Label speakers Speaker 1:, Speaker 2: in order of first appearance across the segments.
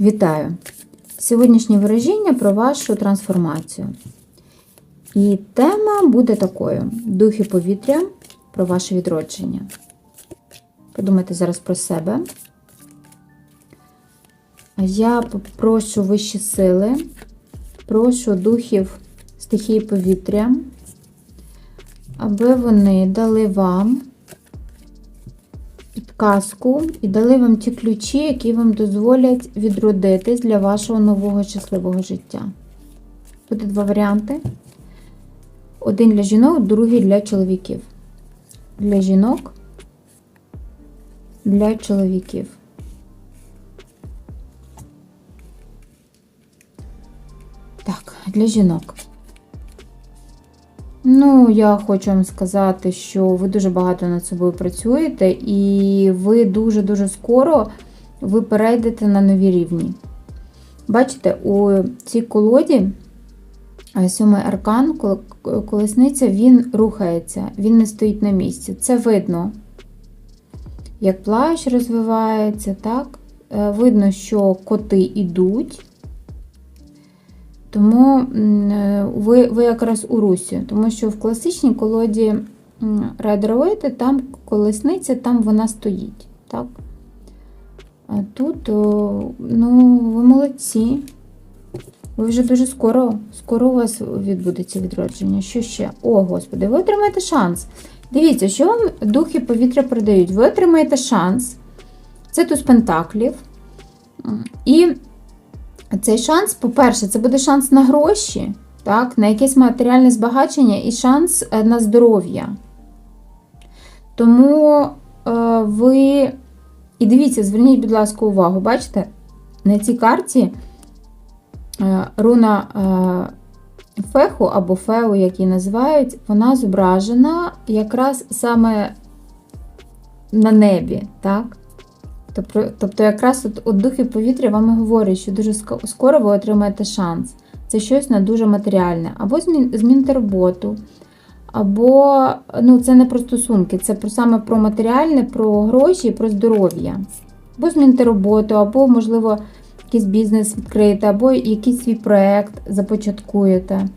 Speaker 1: Вітаю! Сьогоднішнє вираження про вашу трансформацію. І тема буде такою: духи повітря про ваше відродження. Подумайте зараз про себе. Я прошу вищі сили, прошу духів стихії повітря, аби вони дали вам підказку і дали вам ті ключі, які вам дозволять відродитись для вашого нового щасливого життя. Буде два варіанти. Один для жінок, другий для чоловіків. Для жінок, для чоловіків. Так, для жінок. Ну, я хочу вам сказати, що ви дуже багато над собою працюєте, і ви дуже-дуже скоро ви перейдете на нові рівні. Бачите, у цій колоді сьомий аркан, колесниця, він рухається, він не стоїть на місці. Це видно, як плащ розвивається, так? Е, видно, що коти йдуть. Тому е, ви ви якраз у русі, тому що в класичній колоді Райдер там колесниця, там вона стоїть. Так? А тут, ну, ви молодці. Ви вже дуже скоро скоро у вас відбудеться відродження. Що ще? О, Господи, ви отримаєте шанс. Дивіться, що вам духи повітря продають. Ви отримаєте шанс. Це туз пентаклів. І цей шанс, по-перше, це буде шанс на гроші, так, на якесь матеріальне збагачення і шанс е, на здоров'я. Тому е, ви. І дивіться, зверніть, будь ласка, увагу, бачите, на цій карті е, руна феху або феу, як її називають, вона зображена якраз саме на небі. так? Тобто, тобто якраз от, от духи повітря вам і говорять, що дуже скоро ви отримаєте шанс. Це щось на дуже матеріальне. Або змін, змінити роботу, або ну, це не про стосунки, це про, саме про матеріальне, про гроші, про здоров'я. Або змінити роботу, або, можливо, якийсь бізнес відкриєте, або якийсь свій проєкт започаткуєте.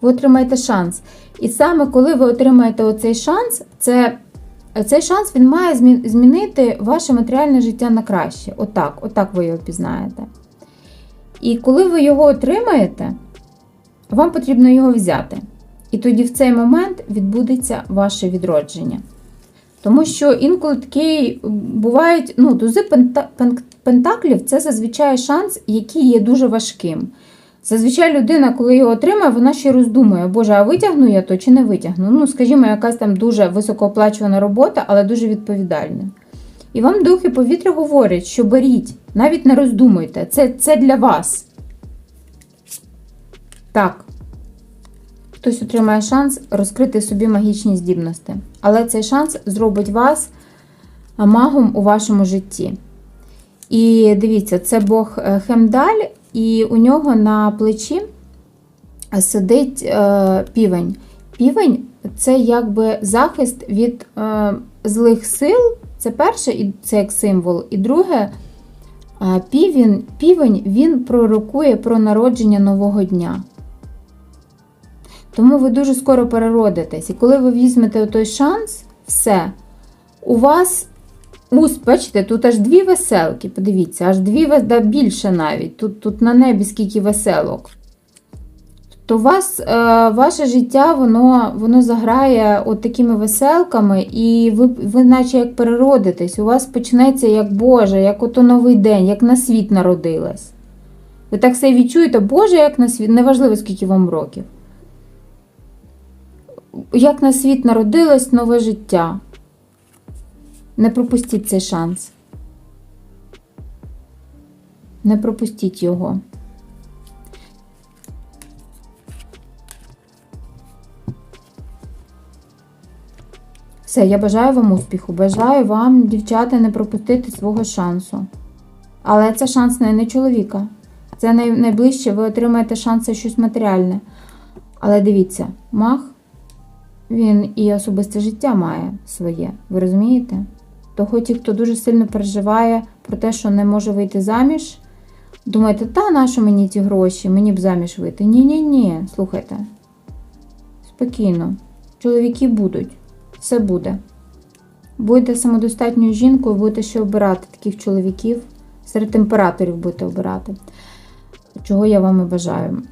Speaker 1: Ви отримаєте шанс. І саме коли ви отримаєте оцей шанс, це цей шанс він має змінити ваше матеріальне життя на краще. Отак, отак ви його пізнаєте. І коли ви його отримаєте, вам потрібно його взяти. І тоді в цей момент відбудеться ваше відродження. Тому що інколи такі бувають, ну, тузи пентаклів це зазвичай шанс, який є дуже важким. Зазвичай людина, коли його отримає, вона ще роздумує, Боже, а витягну я то чи не витягну? Ну, скажімо, якась там дуже високооплачувана робота, але дуже відповідальна. І вам духи повітря говорять, що беріть, навіть не роздумуйте, це, це для вас. Так. Хтось отримає шанс розкрити собі магічні здібності. Але цей шанс зробить вас магом у вашому житті. І дивіться, це Бог е, Хемдаль, і у нього на плечі сидить е, півень. Півень це якби захист від е, злих сил. Це перше, і це як символ. І друге, е, півень, півень він пророкує про народження нового дня. Тому ви дуже скоро переродитесь. І коли ви візьмете той шанс, все, у вас Ус, бачите, тут аж дві веселки, подивіться, аж дві да, більше навіть. Тут тут на небі скільки веселок. То вас, е, ваше життя воно воно заграє от такими веселками, і ви, ви наче як переродитесь, у вас почнеться як Боже, як ото новий день, як на світ народилась. Ви так все відчуєте, Боже, як на світ, неважливо, скільки вам років. Як на світ народилось нове життя. Не пропустіть цей шанс. Не пропустіть його. Все, я бажаю вам успіху. Бажаю вам, дівчата, не пропустити свого шансу. Але це шанс не, не чоловіка. Це най, найближче ви отримаєте шанс на щось матеріальне. Але дивіться, мах, він і особисте життя має своє. Ви розумієте? Того ті, хто дуже сильно переживає про те, що не може вийти заміж, Думаєте, та нащо мені ці гроші? Мені б заміж вийти. Ні-ні-ні, слухайте. Спокійно. Чоловіки будуть. Все буде. Будете самодостатньою жінкою, будете ще обирати таких чоловіків. Серед імператорів будете обирати. Чого я вам і бажаю.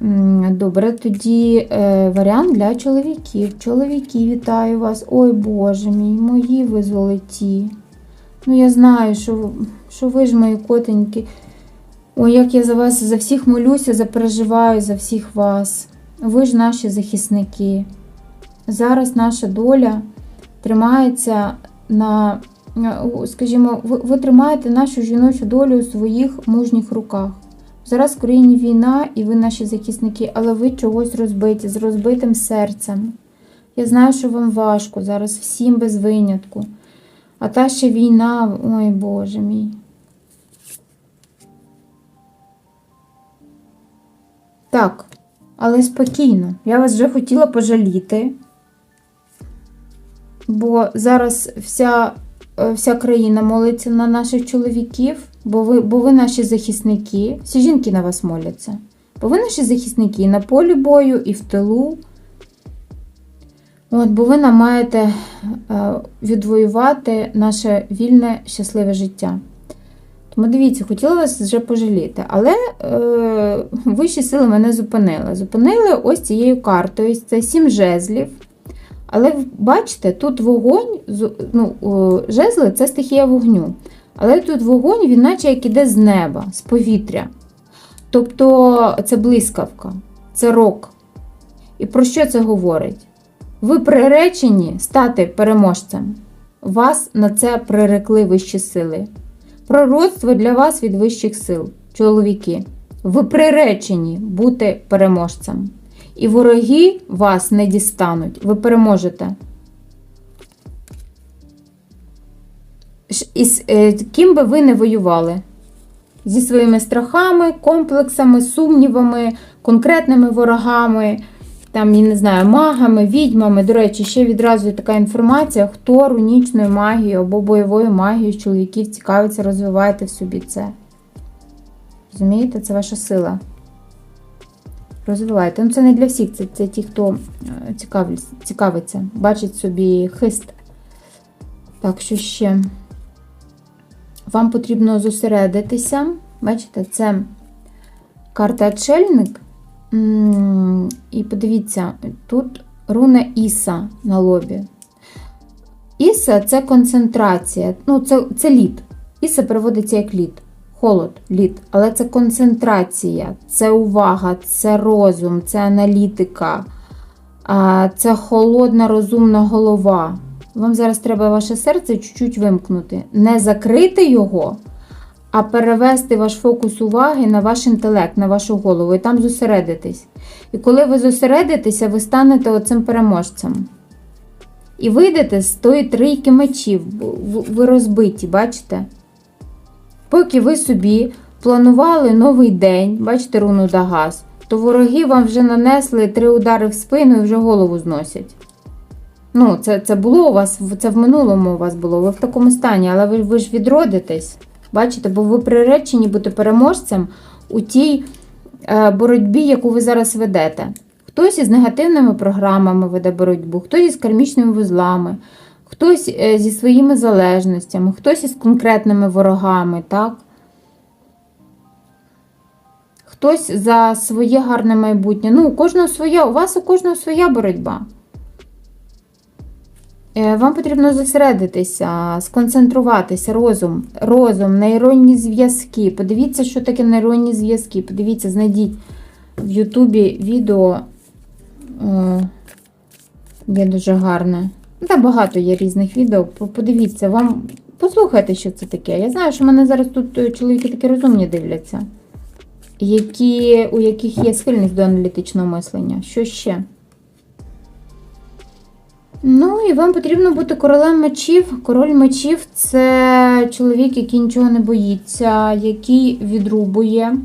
Speaker 1: Добре, тоді е, варіант для чоловіків. Чоловіки, вітаю вас. Ой Боже мій, мої ви золоті. Ну, я знаю, що, що ви ж мої котеньки. Ой, як я за вас за всіх молюся, запереживаю за всіх вас. Ви ж наші захисники. Зараз наша доля тримається на, скажімо, ви, ви тримаєте нашу жіночу долю у своїх мужніх руках. Зараз в країні війна, і ви наші захисники, але ви чогось розбиті, з розбитим серцем. Я знаю, що вам важко зараз всім без винятку. А та ще війна, ой Боже мій. Так, але спокійно. Я вас вже хотіла пожаліти. Бо зараз вся, е, вся країна молиться на наших чоловіків, бо ви, бо ви наші захисники. Всі жінки на вас моляться. Бо ви наші захисники і на полі бою, і в тилу. От, бо ви нам маєте е, відвоювати наше вільне, щасливе життя. Тому дивіться, хотіла вас вже пожаліти, але е, вищі сили мене зупинили. Зупинили ось цією картою. Це сім жезлів. Але бачите, тут вогонь, ну, жезли це стихія вогню. Але тут вогонь, він наче як іде з неба, з повітря. Тобто це блискавка, це рок. І про що це говорить? Ви приречені стати переможцем. Вас на це прирекли вищі сили. Пророцтво для вас від вищих сил, чоловіки. Ви приречені бути переможцем. І вороги вас не дістануть. Ви переможете. Ш- Із е, ким би ви не воювали? Зі своїми страхами, комплексами, сумнівами, конкретними ворогами, там, я не знаю, магами, відьмами. До речі, ще відразу така інформація, хто рунічною магією або бойовою магією чоловіків цікавиться, розвивайте в собі це. Розумієте, це ваша сила. Розвивайте. Ну, це не для всіх, це, це ті, хто е, цікавиться, бачить собі хист. Так, що ще? Вам потрібно зосередитися. Бачите, це карта Отшельник. І подивіться, тут руна Іса на лобі. Іса це концентрація. Ну, це, це лід. Іса переводиться як лід. Холод, лід. Але це концентрація, це увага, це розум, це аналітика, це холодна, розумна голова. Вам зараз треба ваше серце чуть-чуть вимкнути. Не закрити його, а перевести ваш фокус уваги на ваш інтелект, на вашу голову і там зосередитись. І коли ви зосередитеся, ви станете оцим переможцем. І вийдете з тої трійки мечів, ви розбиті, бачите? Поки ви собі планували новий день, бачите руну Дагас, то вороги вам вже нанесли три удари в спину і вже голову зносять. Ну, це, це було у вас, це в минулому у вас було, ви в такому стані, але ви, ви ж відродитесь. Бачите, бо ви приречені бути переможцем у тій е, боротьбі, яку ви зараз ведете. Хтось із негативними програмами веде боротьбу, хтось із кармічними вузлами, хтось е, зі своїми залежностями, хтось із конкретними ворогами, так? Хтось за своє гарне майбутнє. Ну, у кожного своя, у вас у кожного своя боротьба. Е, Вам потрібно зосередитися, сконцентруватися, розум, розум, нейронні зв'язки. Подивіться, що таке нейронні зв'язки. Подивіться, знайдіть в Ютубі відео. Є дуже гарне. Та багато є різних відео. Подивіться, вам послухайте, що це таке. Я знаю, що в мене зараз тут е, чоловіки такі розумні дивляться, які, у яких є схильність до аналітичного мислення. Що ще? Ну, і вам потрібно бути королем мечів. Король мечів це чоловік, який нічого не боїться, який відрубує,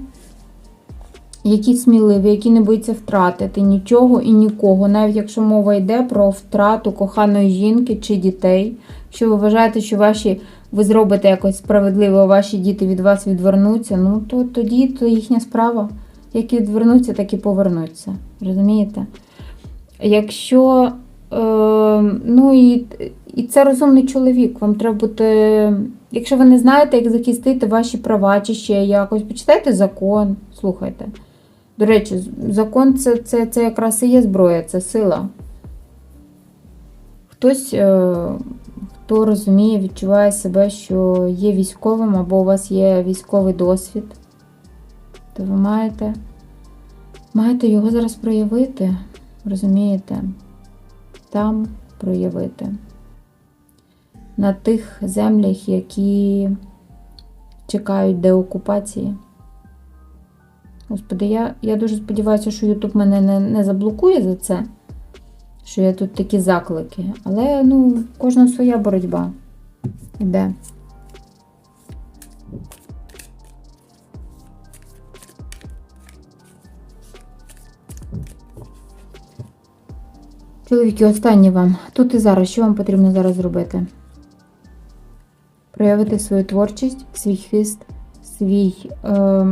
Speaker 1: який сміливий, який не боїться втратити нічого і нікого, навіть якщо мова йде про втрату коханої жінки чи дітей. Що ви вважаєте, що ваші ви зробите якось справедливо, ваші діти від вас відвернуться, ну то тоді то їхня справа. Як відвернуться, так і повернуться. Розумієте? Якщо ну і, і це розумний чоловік, вам треба бути. Якщо ви не знаєте, як захистити ваші права чи ще якось, почитайте закон, слухайте. До речі, закон це, це, це якраз і є зброя, це сила. Хтось, е, хто розуміє, відчуває себе, що є військовим, або у вас є військовий досвід, то ви маєте, маєте його зараз проявити, розумієте? Там проявити. На тих землях, які чекають деокупації. Господи, я, я дуже сподіваюся, що Ютуб мене не, не заблокує за це, що я тут такі заклики. Але ну, кожна своя боротьба іде. Чоловіки, останнє вам. Тут і зараз. Що вам потрібно зараз зробити? Проявити свою творчість, свій хист, свій. Е,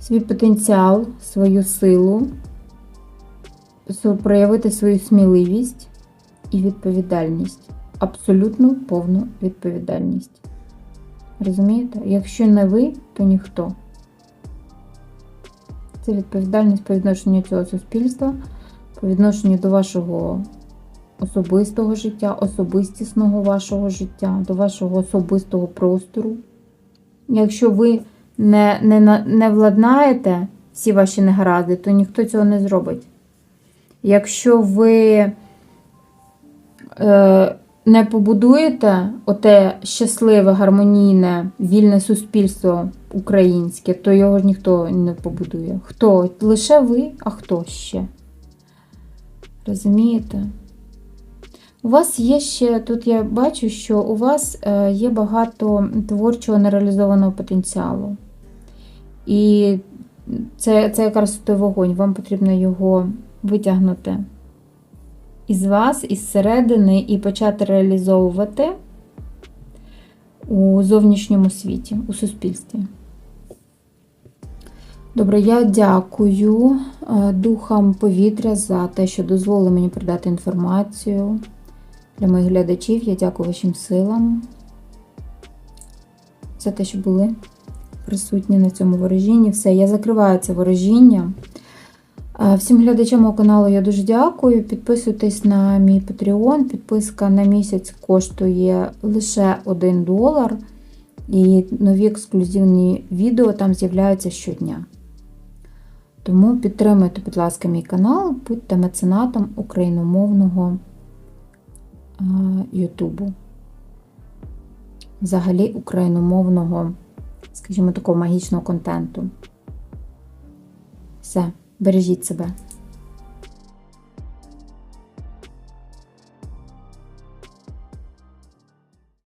Speaker 1: свій потенціал, свою силу, проявити свою сміливість і відповідальність. Абсолютну повну відповідальність. Розумієте? Якщо не ви, то ніхто. Це відповідальність по відношенню цього суспільства, по відношенню до вашого особистого життя, особистісного вашого життя, до вашого особистого простору. Якщо ви не, не, не владнаєте всі ваші негаразди, то ніхто цього не зробить. Якщо ви е, не побудуєте оте щасливе, гармонійне, вільне суспільство українське, то його ніхто не побудує. Хто? Лише ви, а хто ще? Розумієте? У вас є ще, тут я бачу, що у вас е, є багато творчого нереалізованого потенціалу. І це, це якраз той вогонь, вам потрібно його витягнути із вас, із середини, і почати реалізовувати у зовнішньому світі, у суспільстві. Добре, я дякую е, духам повітря за те, що дозволили мені передати інформацію для моїх глядачів. Я дякую вашим силам за те, що були присутні на цьому ворожінні. Все, я закриваю це ворожіння. Всім глядачам мого каналу я дуже дякую. Підписуйтесь на мій Patreon. Підписка на місяць коштує лише 1 долар. І нові ексклюзивні відео там з'являються щодня. Тому підтримуйте, будь ласка, мій канал, будьте меценатом україномовного Ютубу. Взагалі україномовного, скажімо, такого магічного контенту. Все, бережіть себе.